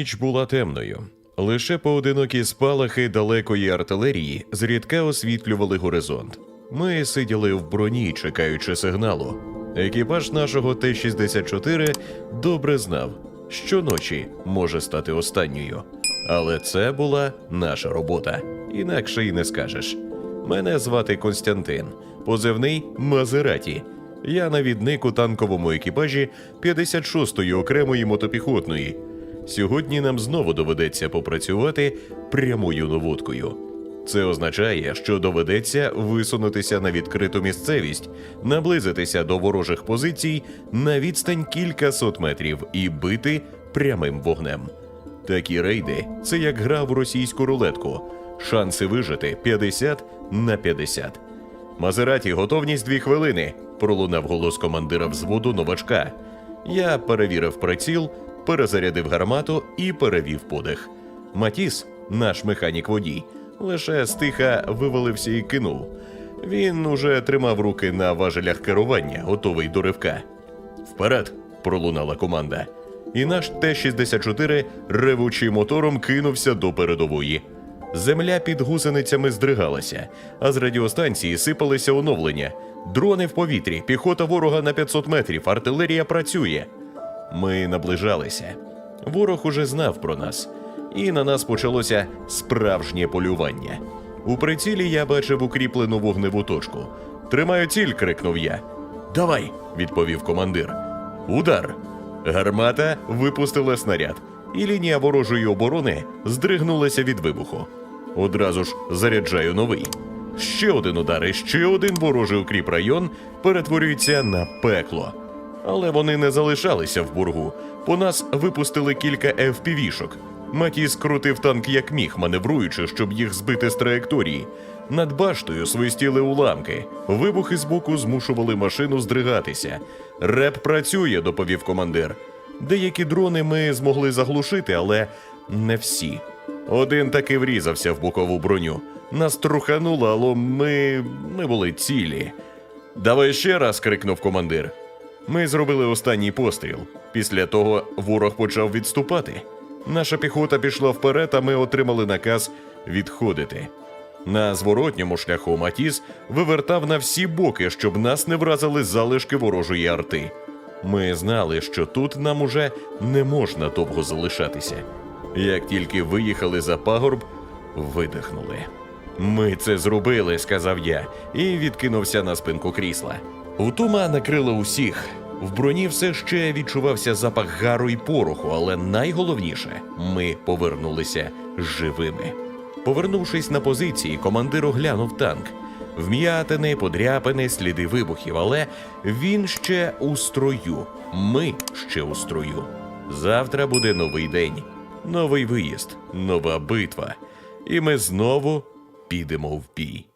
Ніч була темною. Лише поодинокі спалахи далекої артилерії зрідка освітлювали горизонт. Ми сиділи в броні, чекаючи сигналу. Екіпаж нашого Т-64 добре знав, що ночі може стати останньою. Але це була наша робота, інакше й не скажеш. Мене звати Константин, позивний Мазераті. Я навідник у танковому екіпажі 56-ї окремої мотопіхотної. Сьогодні нам знову доведеться попрацювати прямою наводкою. Це означає, що доведеться висунутися на відкриту місцевість, наблизитися до ворожих позицій на відстань кілька сот метрів і бити прямим вогнем. Такі рейди це як гра в російську рулетку. Шанси вижити 50 на 50. Мазераті, готовність дві хвилини. пролунав голос командира взводу новачка. Я перевірив приціл, перезарядив гармату і перевів подих. Матіс, наш механік водій, лише стиха вивалився і кинув. Він уже тримав руки на важелях керування, готовий до ривка. Вперед! пролунала команда. І наш Т-64 ревучим мотором кинувся до передової. Земля під гусеницями здригалася, а з радіостанції сипалися оновлення. Дрони в повітрі, піхота ворога на 500 метрів, артилерія працює. Ми наближалися. Ворог уже знав про нас, і на нас почалося справжнє полювання. У прицілі я бачив укріплену вогневу точку. Тримаю ціль, крикнув я. Давай, відповів командир. Удар. Гармата випустила снаряд, і лінія ворожої оборони здригнулася від вибуху. Одразу ж заряджаю новий. Ще один удар і ще один ворожий укріп район перетворюється на пекло. Але вони не залишалися в бургу. По нас випустили кілька FPV-шок. Матіс крутив танк як міг, маневруючи, щоб їх збити з траєкторії. Над баштою свистіли уламки. Вибухи збоку змушували машину здригатися. Реп працює, доповів командир. Деякі дрони ми змогли заглушити, але не всі. Один таки врізався в бокову броню. Нас трухануло, але ми, ми були цілі. Давай ще раз. крикнув командир. Ми зробили останній постріл. Після того ворог почав відступати. Наша піхота пішла вперед, а ми отримали наказ відходити. На зворотньому шляху Матіс вивертав на всі боки, щоб нас не вразили залишки ворожої арти. Ми знали, що тут нам уже не можна довго залишатися. Як тільки виїхали за пагорб, видихнули. Ми це зробили, сказав я, і відкинувся на спинку крісла. Втума накрила усіх. В броні все ще відчувався запах гару і пороху, але найголовніше ми повернулися живими. Повернувшись на позиції, командир оглянув танк. Вм'ятини, подряпини, сліди вибухів, але він ще у строю. Ми ще у строю. Завтра буде новий день, новий виїзд, нова битва. І ми знову підемо в бій.